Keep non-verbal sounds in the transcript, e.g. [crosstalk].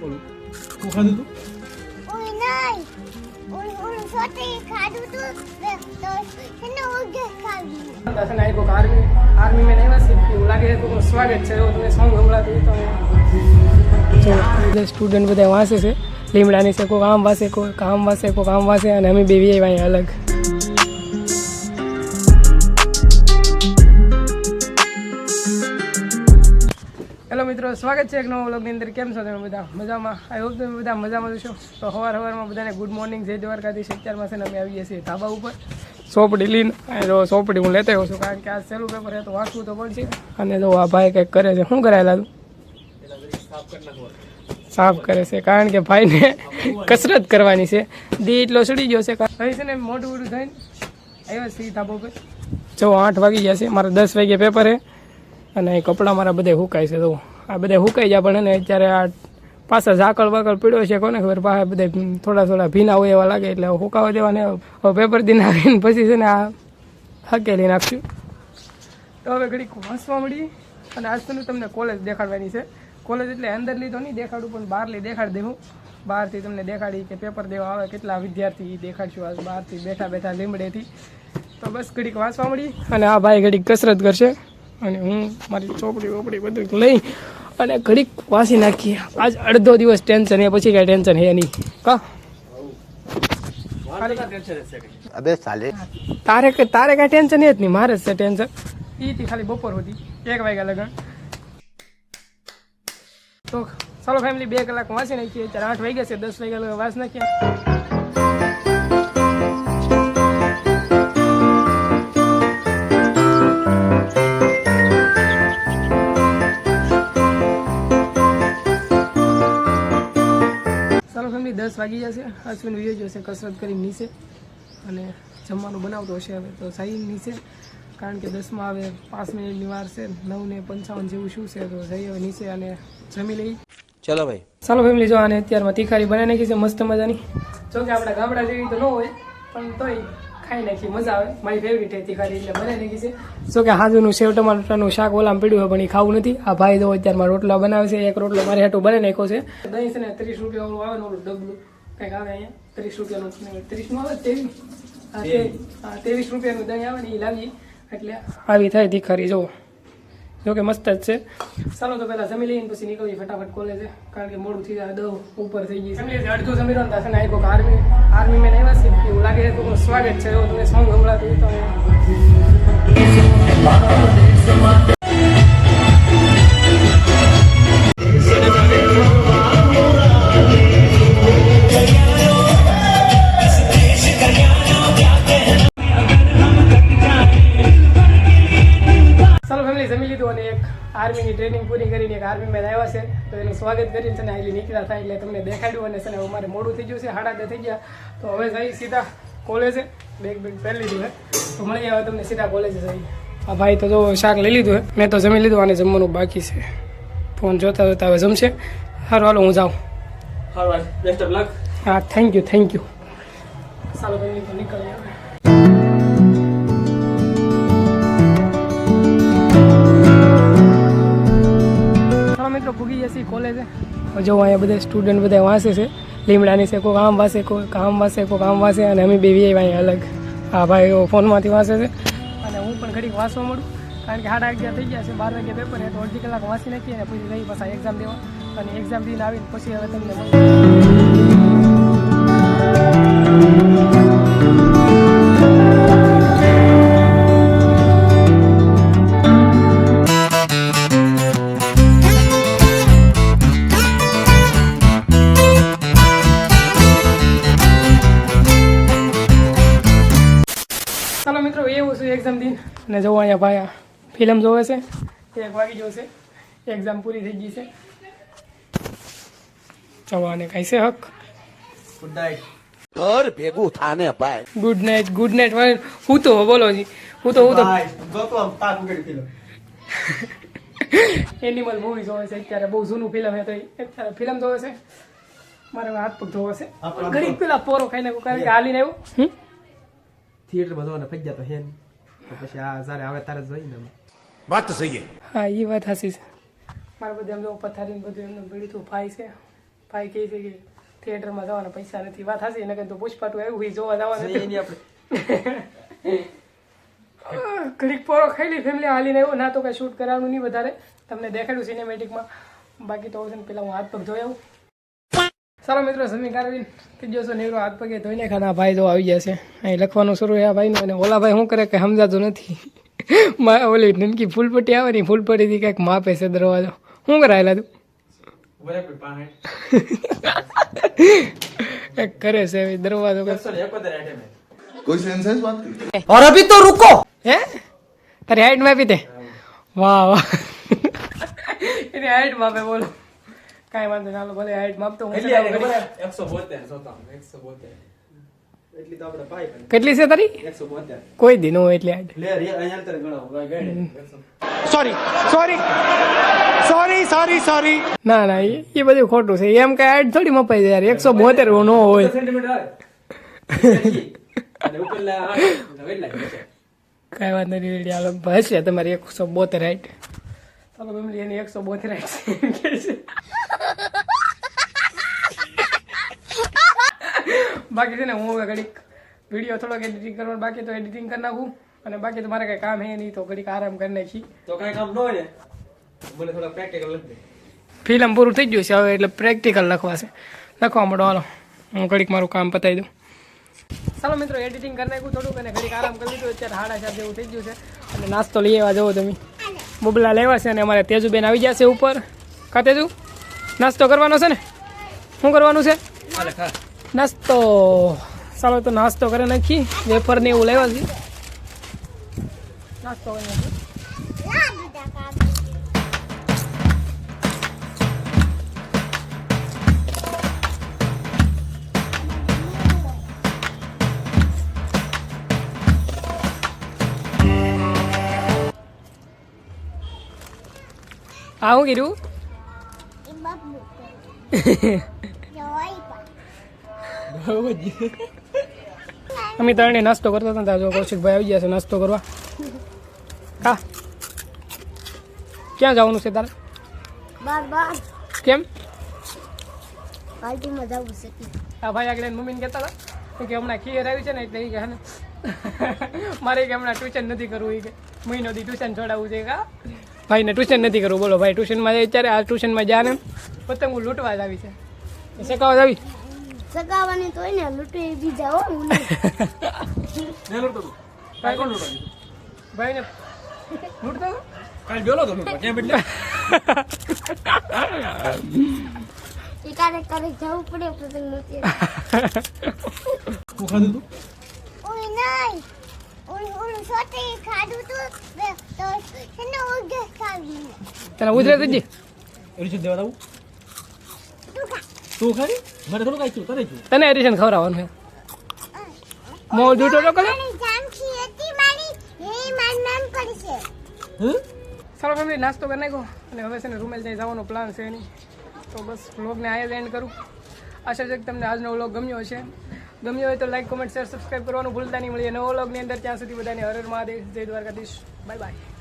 બોલું? શું ખાધું તું? ઓય નહીં. ઓય ઓય સોતે ખાધું તું? તો એને ઓગે ખાવી દર્શન આવી કોઈક આર્મી આર્મી મેં નહીં છે એવું લાગે છે કોઈકનું સ્વાગત છે એવું તમને સોંગ સંભળાતું તો. સ્ટુડન્ટ બધા વાંચે છે લીમડાની છે કોઈ આમ વાંચે કોઈ આમ વાંચે કોઈ આમ વાંચે અને અમે બે અહીંયા અલગ. મિત્રો, સ્વાગત છે એક નવો વ્લોગની અંદર. કેમ છો તમે બધા? મજામાં? આઈ હોપ તમે બધા મજામાં જશો તો સવાર સવારમાં બધાને ગુડ મોર્નિંગ જય દ્વારકાધીશ. અત્યારમાં છે ને અમે આવીએ છીએ ધાબા ઉપર. સોપડી લઈને. સોપડી હું લેતો આવ્યો છું, કારણ કે આ સહેલું પેપર છે તો વાંચવું તો પડશે. અને જો આ ભાઈ કંઈક કરે છે, શું કરાયેલા તું સાફ કરે છે, કારણ કે ભાઈને કસરત કરવાની છે. દી એટલો સડી ગયો છે ભાઈ છે ને મોટું મોટું થઈને આવ્યા છીએ ધાબો પર જો આઠ વાગી ગયા છે, મારા દસ વાગે પેપર છે. અને કપડાં મારા બધે હુકાય છે તો આ બધા હુકાઈ જાય પણ એને અત્યારે આ પાછા ઝાકળ વાકળ પીડ્યો છે, કોને ખબર? પાસે બધે થોડા થોડા ભીના હોય એવા લાગે, એટલે હુકાવા દેવાને. હવે પેપર દિન નાખીને પછી છે ને આ હકેલી નાખશું. તો હવે ઘડીક વાંચવા મળી અને આજ તો તમને કોલેજ દેખાડવાની છે. કોલેજ એટલે અંદર લીધો નહીં દેખાડું, પણ બહારલી દેખાડી દેવું. બહારથી તમને દેખાડી કે પેપર દેવા આવે, કેટલા વિદ્યાર્થી દેખાડશું આજ બહારથી બેઠા બેઠા લીમડેથી. તો બસ ઘડીક વાંચવા મળી અને આ ભાઈ ઘડીક કસરત કરશે. અને હું મારી ચોપડી વોપડી બધું લઈ અને ઘડીક વાસી નાખીએ. આજ અડધો દિવસ ટેન્શન એ પછી કાંઈ ટેન્શન હે નહીં. કા? અબે સાલે. તારે કે તારે કાંઈ ટેન્શન એ જ નહીં. મારે જ છે ટેન્શન એથી ખાલી બપોર હતી એક વાગ્યા લગન. તો ચાલો ફેમિલી બે કલાક વાંચી નાખીએ. ત્યારે આઠ વાગ્યા છે દસ વાગ્યા લગન વાંચ નાખીએ. દસ વાગી જશે. અશ્વિન વિજય જશે કસરત કરી નીચે. અને જમવાનું બનાવતો હશે હવે તો સાઈ નીચે. કારણ કે દસમાં હવે પાંચ મિનિટની વાર છે નવ ને પંચાવન જેવું શું છે તો જઈએ હવે નીચે અને જમી લઈ. ચલો ભાઈ. ચાલો ફેમિલી જો અને અત્યારમાં તીખારી બનાવી નાખી છે મસ્ત મજાની. જો કે આપણા ગામડા જેવી તો ન હોય પણ તોય ખાઈ નાખી મજા આવે. મારી ફેવરિટ છે તીખારી એટલે બનાવી નાખી છે જો કે હાજુનું સેવ ટમાટાનું શાક ઓલામ પીડ્યું હોય પણ એ ખાવું નથી? આ ભાઈ તો અત્યારમાં રોટલા બનાવે છે એક રોટલો મારે હેઠું બનાવી નાખ્યો છે. દહીં છે ને ત્રીસ રૂપિયા વાળું આવે ને ઓલું ડબલું કંઈક આવે અહીંયા ત્રીસ રૂપિયાનું ત્રીસમાં આવે તેવી. હા ત્રેવીસ રૂપિયાનું દહીં આવે ને એ લાવી એટલે આવી થાય તીખારી જો જો કે મસ્ત જ છે. ચાલો તો પહેલાં જમી લઈને પછી નીકળીએ ફટાફટ કોલેજે કારણ કે મોડું થઈ જાય, દહ ઉપર થઈ ગઈ છે. અડધું જમી રહ્યો થશે ને આ કોઈક આર્મી આર્મી મેન આવ્યા છે એવું લાગે છે કોઈકનું સ્વાગત છે. એવું તમને સોંગ હમણાં તો આર્મીની ટ્રેનિંગ પૂરી કરીને એક આર્મીમાં આવ્યા છે. તો એનું સ્વાગત કરીને છે ને અહીં નીકળ્યા થાય એટલે તમને દેખાડ્યું અને છે ને હવે મારે મોડું થઈ ગયું છે સાડા થઈ ગયા. તો હવે જઈ સીધા કોલેજે બેગ બેગ પહેરી લીધું હે. તો મળી આવે તમને સીધા કોલેજે જઈ આ ભાઈ તો જો શાક લઈ લીધું હે. મેં તો જમી લીધું અને જમવાનું બાકી છે. ફોન જોતા જોતા હવે જમશે. સારું હાલો હું જાઉં. હા થેન્ક યુ થેન્ક યુ ચાલો નીકળી તો મિત્રો ભૂગી જશે કોલેજે જો અહીંયા બધા સ્ટુડન્ટ બધા વાંચે છે, લીમડાની છે કોઈ આમ વાંચે કોઈ આમ વાંચે કોઈ આમ વાંચે અને અમે બે અહીંયા અલગ. હા ભાઈ ફોનમાંથી વાંચે છે. અને હું પણ ઘડીક વાંચવા મળું, કારણ કે સાડા અગિયાર થઈ ગયા છે, બાર વાગ્યા પેપર એ તો અડધી કલાક વાંચી નાખીએ અને પછી રહી પાછા એક્ઝામ દેવા. અને એક્ઝામ દઈને આવીને પછી હવે તમને અને અહીંયા ભાઈ ફિલ્મ જોવે છે. એક વાગી જોશે એક્ઝામ પૂરી થઈ ગઈ છે. જવાને કઈ છે હક? ઘર ભેગું થાને ભાઈ. ગુડ નાઇટ ગુડ નાઇટ ભાઈ હું તો બોલો જી. હું તો હું તો એનિમલ મૂવી જોવે છે અત્યારે. બહુ જૂનું ફિલ્મ છે તો એ અત્યારે ફિલ્મ જોવે છે. મારે હાથ પગ ધોવો છે. ગરીબ પેલા પોરો ખાઈને કારણ કે હાલીને આવ્યો? થિયેટર બધો ફઈ જતો હે તો પછી આ જ્યારે આવે તારે જ જોઈને વાત તો સહી હા. એ વાત હાસી છે. મારે બધું એમ પથારીને પથારી ને બધું એમનું પીડિતું ભાઈ છે. ભાઈ કહે છે કે થિયેટરમાં જવાના પૈસા નથી. વાત હાસી એને તો પુષ્પાટું આવ્યું હોય જોવા જવાનું. નહીં આપણે. [laughs] ઘડીક પોરો ખાઈ ફેમિલી હાલીને આવ્યો. ના તો કઈ શૂટ કરવાનું નહીં વધારે. તમને દેખાડ્યું સિનેમેટિકમાં બાકી તો ને પેલા હું હાથ પગ ધોઈ આવું. સારો મિત્રો સમી કારવીન ત્રીજો નેવરો. હાથ પગે ધોઈને ખાના ભાઈ જો આવી જશે અહીં લખવાનું શરૂ આ ભાઈનું અને ઓલા ભાઈ શું કરે કે સમજાતું નથી. [laughs] મારે ઓલી નિંદકી ફૂલપટ્ટી આવે ને ફૂલપટ્ટીથી કંઈક માપે છે દરવાજો. શું કરાયેલા તું? [laughs] કરે છે દરવાજો કોઈ સેન્સ તો રુકો! હે? તારી હાઈટમાં તે વાહ વાહ. એની હાઈટમાં બોલો. કાંઈ વાંધો ચાલો ભલે હાઈટ માપતો હું? એકસો બોતેર એકસો બોતેર. કેટલી છે તારી? કોઈ દિન હોય એટલે sorry sorry sorry sorry sorry ના ના એ બધું ખોટું છે. એમ કઈ એડ થોડી મપાઈ જાય યાર. એકસો બોતેર નો હોય. કઈ વાંધો નહીં રેડી. હાલો હશે તમારી એકસો બોતેર હાઈટ ચાલો એની એકસો બોતેર હાઈટ છે એમ કે છે બાકી છે ને હું હવે ઘડીક વીડિયો થોડોક એડિટિંગ કરવાનું બાકી તો એડિટિંગ કરી નાખું. અને બાકી તો મારે કંઈ કામ હે નહીં તો ઘડીક આરામ કરી નાખી તો કાંઈ કામ ન હોય મને થોડા પ્રેક્ટિકલ લખી ફિલ્મ પૂરું થઈ ગયું છે હવે એટલે પ્રેક્ટિકલ લખવા છે. લખવા માંડો હાલો. હું ઘડીક મારું કામ પતાવી દઉં. ચાલો મિત્રો એડિટિંગ કરી નાખ્યું થોડુંક અને ઘડીક આરામ કરી લીધું. અત્યારે સાડા ચાર જેવું થઈ ગયું છે. અને નાસ્તો લઈ આવવા જવો તમે. બબલા લેવા છે અને અમારે તેજુબેન આવી જશે ઉપર. કા તેજુ? નાસ્તો કરવાનો છે ને? શું કરવાનું છે? નાસ્તો. ચાલો તો નાસ્તો કરી નાખી. વેફર ને એવું લેવા છે નાસ્તો કરી નાખી આવું દીધા અમે ત્રણે નાસ્તો કરતા હતા ત્યાં જો કૌશિકભાઈ આવી ગયા છે નાસ્તો કરવા. હા ક્યાં જવાનું છે તારે? કેમ? આ ભાઈ આગળ મમ્મીને કહેતા હતા કે હમણાં ખીર આવી છે ને એટલે ઈ કે ને મારે કે હમણાં ટ્યુશન નથી કરવું એ કે મહિનો ટ્યુશન છોડાવવું છે કા? ભાઈને ટ્યુશન નથી કરવું બોલો ભાઈ ટ્યુશનમાં અત્યારે આ ટ્યુશનમાં જા ને પતંગો લૂંટવા જ આવી છે. એ શેકાવા જ આવી? સગાવાની તો હોય ને લૂંટે એ બીજા હો હું નહીં. ને લૂંટતો તું. કાઈ કોણ લૂંટો ભાઈને લૂંટતો હતો? કાંઈ બેલો તો લૂંટવા કેમ એટલે એ કારે ક્યારેક જવું પડે પ્રસંગ નથી હું ખાધું તું? ઓય નહીં તને ઉધરે થઈ દઉં તું ખા. તું ખાલી તને એડિશન ખવડાવવાનું છે. મો જૂઠો તો કરે મારી જામથી હતી મારી. એ મારું નામ કરશે હં? સારો ફેમિલી નાસ્તો કરી નાખ્યો. અને હવે છે ને રૂમેલ જઈ જવાનો પ્લાન છે એની. તો બસ વ્લોગને આયા જ એન્ડ કરું. આશા છે કે તમને આજનો વ્લોગ ગમ્યો હશે. ગમ્યો હોય તો લાઈક કોમેન્ટ શેર સબસ્ક્રાઈબ કરવાનું ભૂલતા નહીં. મળીએ નવો વ્લોગની અંદર. ત્યાં સુધી બધાને હરર મહાદેવ. જય દ્વારકાધીશ. Bye bye